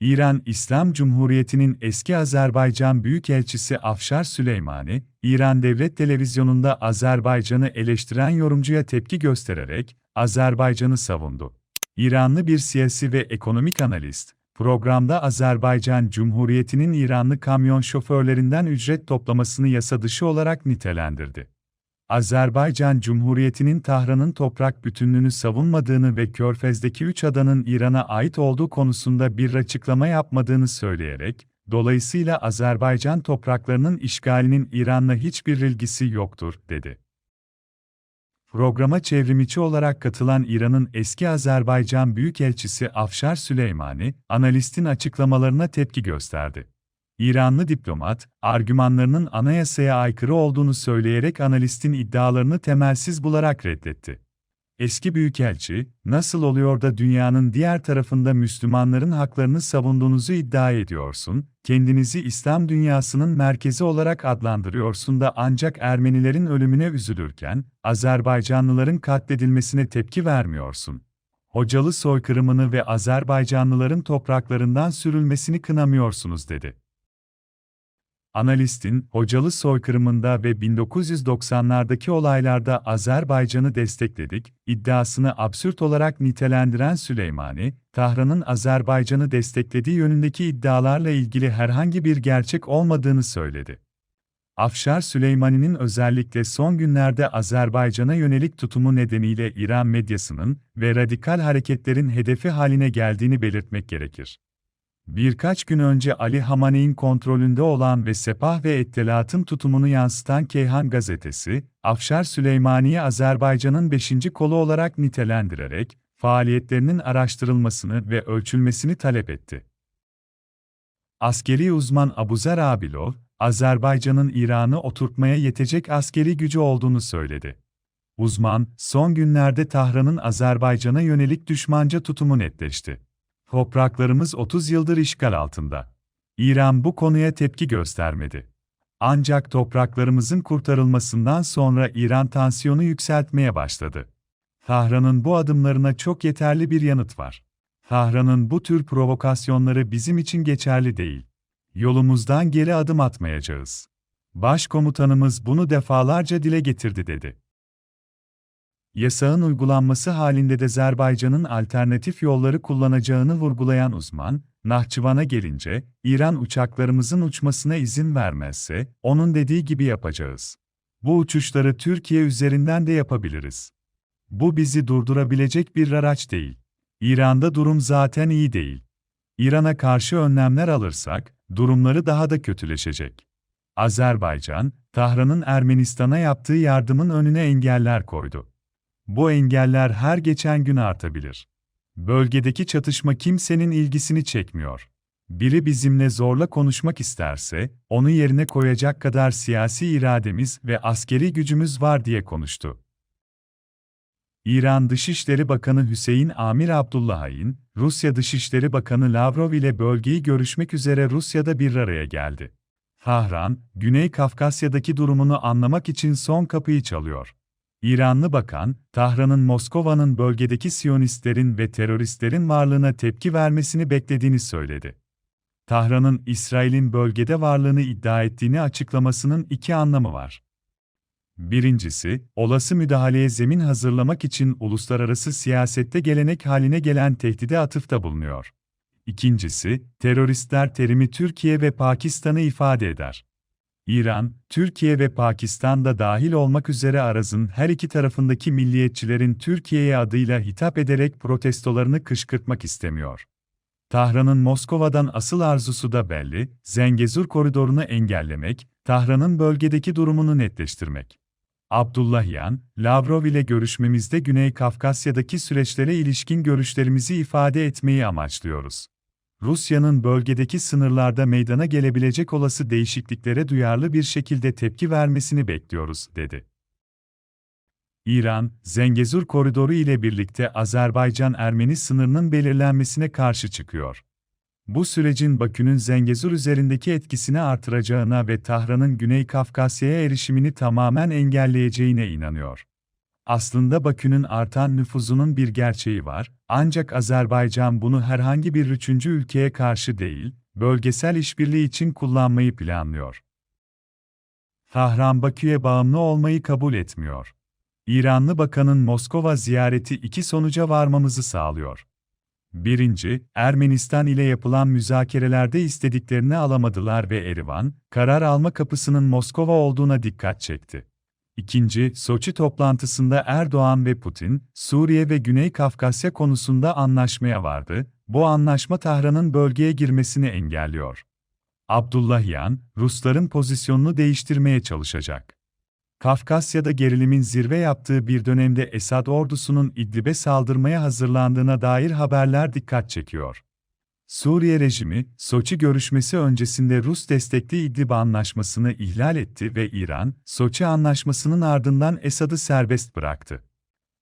İran İslam Cumhuriyeti'nin eski Azerbaycan Büyükelçisi Afşar Süleymani, İran Devlet Televizyonu'nda Azerbaycan'ı eleştiren yorumcuya tepki göstererek Azerbaycan'ı savundu. İranlı bir siyasi ve ekonomik analist, programda Azerbaycan Cumhuriyeti'nin İranlı kamyon şoförlerinden ücret toplamasını yasa dışı olarak nitelendirdi. Azerbaycan Cumhuriyeti'nin Tahran'ın toprak bütünlüğünü savunmadığını ve Körfez'deki üç adanın İran'a ait olduğu konusunda bir açıklama yapmadığını söyleyerek, dolayısıyla Azerbaycan topraklarının işgalinin İran'la hiçbir ilgisi yoktur, dedi. Programa çevrimiçi olarak katılan İran'ın eski Azerbaycan Büyükelçisi Afşar Süleymani, analistin açıklamalarına tepki gösterdi. İranlı diplomat, argümanlarının anayasaya aykırı olduğunu söyleyerek analistin iddialarını temelsiz bularak reddetti. Eski büyükelçi, nasıl oluyor da dünyanın diğer tarafında Müslümanların haklarını savunduğunuzu iddia ediyorsun, kendinizi İslam dünyasının merkezi olarak adlandırıyorsun da ancak Ermenilerin ölümüne üzülürken, Azerbaycanlıların katledilmesine tepki vermiyorsun. Hocalı soykırımını ve Azerbaycanlıların topraklarından sürülmesini kınamıyorsunuz dedi. Analistin, Hocalı soykırımında ve 1990'lardaki olaylarda Azerbaycan'ı destekledik, iddiasını absürt olarak nitelendiren Süleymani, Tahran'ın Azerbaycan'ı desteklediği yönündeki iddialarla ilgili herhangi bir gerçek olmadığını söyledi. Afşar Süleymani'nin özellikle son günlerde Azerbaycan'a yönelik tutumu nedeniyle İran medyasının ve radikal hareketlerin hedefi haline geldiğini belirtmek gerekir. Birkaç gün önce Ali Hamaney'in kontrolünde olan ve Sepah ve Ettelat'ın tutumunu yansıtan Keyhan gazetesi, Afşar Süleymani'yi Azerbaycan'ın beşinci kolu olarak nitelendirerek, faaliyetlerinin araştırılmasını ve ölçülmesini talep etti. Askeri uzman Abuzer Abilov, Azerbaycan'ın İran'ı oturtmaya yetecek askeri gücü olduğunu söyledi. Uzman, son günlerde Tahran'ın Azerbaycan'a yönelik düşmanca tutumu netleşti. Topraklarımız 30 yıldır işgal altında. İran bu konuya tepki göstermedi. Ancak topraklarımızın kurtarılmasından sonra İran tansiyonu yükseltmeye başladı. Tahran'ın bu adımlarına çok yeterli bir yanıt var. Tahran'ın bu tür provokasyonları bizim için geçerli değil. Yolumuzdan geri adım atmayacağız. Başkomutanımız bunu defalarca dile getirdi dedi. Yasağın uygulanması halinde de Azerbaycan'ın alternatif yolları kullanacağını vurgulayan uzman, Nahçıvan'a gelince, İran uçaklarımızın uçmasına izin vermezse, onun dediği gibi yapacağız. Bu uçuşları Türkiye üzerinden de yapabiliriz. Bu bizi durdurabilecek bir araç değil. İran'da durum zaten iyi değil. İran'a karşı önlemler alırsak, durumları daha da kötüleşecek. Azerbaycan, Tahran'ın Ermenistan'a yaptığı yardımın önüne engeller koydu. Bu engeller her geçen gün artabilir. Bölgedeki çatışma kimsenin ilgisini çekmiyor. Biri bizimle zorla konuşmak isterse, onu yerine koyacak kadar siyasi irademiz ve askeri gücümüz var diye konuştu. İran Dışişleri Bakanı Hüseyin Amir Abdullahyan, Rusya Dışişleri Bakanı Lavrov ile bölgeyi görüşmek üzere Rusya'da bir araya geldi. Tahran, Güney Kafkasya'daki durumunu anlamak için son kapıyı çalıyor. İranlı bakan, Tahran'ın Moskova'nın bölgedeki Siyonistlerin ve teröristlerin varlığına tepki vermesini beklediğini söyledi. Tahran'ın İsrail'in bölgede varlığını iddia ettiğini açıklamasının iki anlamı var. Birincisi, olası müdahaleye zemin hazırlamak için uluslararası siyasette gelenek haline gelen tehdide atıfta bulunuyor. İkincisi, teröristler terimi Türkiye ve Pakistan'ı ifade eder. İran, Türkiye ve Pakistan da dahil olmak üzere Araz'ın her iki tarafındaki milliyetçilerin Türkiye'ye adıyla hitap ederek protestolarını kışkırtmak istemiyor. Tahran'ın Moskova'dan asıl arzusu da belli, Zengezur koridorunu engellemek, Tahran'ın bölgedeki durumunu netleştirmek. Abdullahyan, Lavrov ile görüşmemizde Güney Kafkasya'daki süreçlere ilişkin görüşlerimizi ifade etmeyi amaçlıyoruz. Rusya'nın bölgedeki sınırlarda meydana gelebilecek olası değişikliklere duyarlı bir şekilde tepki vermesini bekliyoruz, dedi. İran, Zengezur koridoru ile birlikte Azerbaycan-Ermeni sınırının belirlenmesine karşı çıkıyor. Bu sürecin Bakü'nün Zengezur üzerindeki etkisini artıracağına ve Tahran'ın Güney Kafkasya'ya erişimini tamamen engelleyeceğine inanıyor. Aslında Bakü'nün artan nüfuzunun bir gerçeği var, ancak Azerbaycan bunu herhangi bir üçüncü ülkeye karşı değil, bölgesel işbirliği için kullanmayı planlıyor. Tahran Bakü'ye bağımlı olmayı kabul etmiyor. İranlı bakanın Moskova ziyareti iki sonuca varmamızı sağlıyor. Birinci, Ermenistan ile yapılan müzakerelerde istediklerini alamadılar ve Erivan, karar alma kapısının Moskova olduğuna dikkat çekti. İkinci, Soçi toplantısında Erdoğan ve Putin, Suriye ve Güney Kafkasya konusunda anlaşmaya vardı, bu anlaşma Tahran'ın bölgeye girmesini engelliyor. Abdullahian, Rusların pozisyonunu değiştirmeye çalışacak. Kafkasya'da gerilimin zirve yaptığı bir dönemde Esad ordusunun İdlib'e saldırmaya hazırlandığına dair haberler dikkat çekiyor. Suriye rejimi, Soçi görüşmesi öncesinde Rus destekli İdlib anlaşmasını ihlal etti ve İran, Soçi anlaşmasının ardından Esad'ı serbest bıraktı.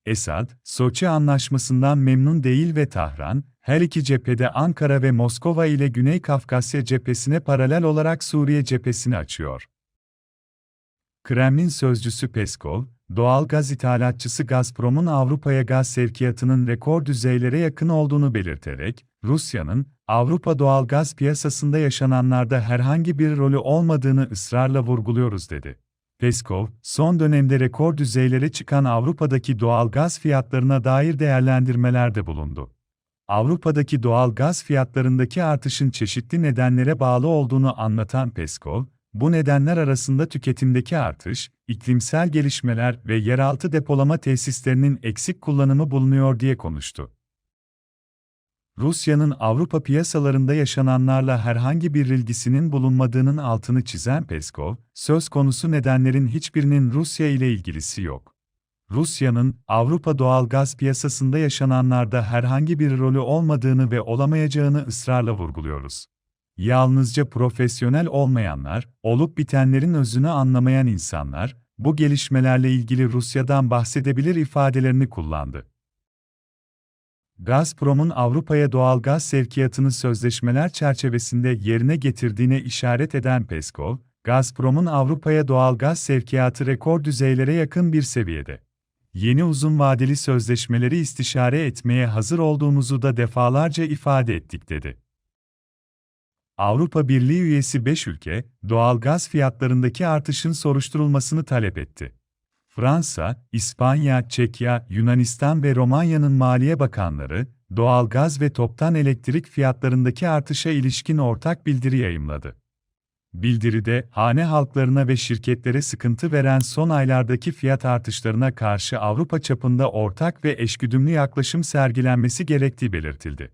Esad, Soçi anlaşmasından memnun değil ve Tahran, her iki cephede Ankara ve Moskova ile Güney Kafkasya cephesine paralel olarak Suriye cephesini açıyor. Kremlin sözcüsü Peskov, doğal gaz ithalatçısı Gazprom'un Avrupa'ya gaz sevkiyatının rekor düzeylere yakın olduğunu belirterek, Rusya'nın Avrupa doğal gaz piyasasında yaşananlarda herhangi bir rolü olmadığını ısrarla vurguluyoruz dedi. Peskov, son dönemde rekor düzeylere çıkan Avrupa'daki doğal gaz fiyatlarına dair değerlendirmelerde bulundu. Avrupa'daki doğal gaz fiyatlarındaki artışın çeşitli nedenlere bağlı olduğunu anlatan Peskov, bu nedenler arasında tüketimdeki artış, iklimsel gelişmeler ve yeraltı depolama tesislerinin eksik kullanımı bulunuyor diye konuştu. Rusya'nın Avrupa piyasalarında yaşananlarla herhangi bir ilgisinin bulunmadığının altını çizen Peskov, söz konusu nedenlerin hiçbirinin Rusya ile ilgilisi yok. Rusya'nın Avrupa doğal gaz piyasasında yaşananlarda herhangi bir rolü olmadığını ve olamayacağını ısrarla vurguluyoruz. Yalnızca profesyonel olmayanlar, olup bitenlerin özünü anlamayan insanlar, bu gelişmelerle ilgili Rusya'dan bahsedebilir ifadelerini kullandı. Gazprom'un Avrupa'ya doğal gaz sevkiyatını sözleşmeler çerçevesinde yerine getirdiğine işaret eden Peskov, Gazprom'un Avrupa'ya doğal gaz sevkiyatı rekor düzeylere yakın bir seviyede. Yeni uzun vadeli sözleşmeleri istişare etmeye hazır olduğumuzu da defalarca ifade ettik dedi. Avrupa Birliği üyesi 5 ülke, doğal gaz fiyatlarındaki artışın soruşturulmasını talep etti. Fransa, İspanya, Çekya, Yunanistan ve Romanya'nın maliye bakanları, doğal gaz ve toptan elektrik fiyatlarındaki artışa ilişkin ortak bildiri yayımladı. Bildiride, hane halklarına ve şirketlere sıkıntı veren son aylardaki fiyat artışlarına karşı Avrupa çapında ortak ve eşgüdümlü yaklaşım sergilenmesi gerektiği belirtildi.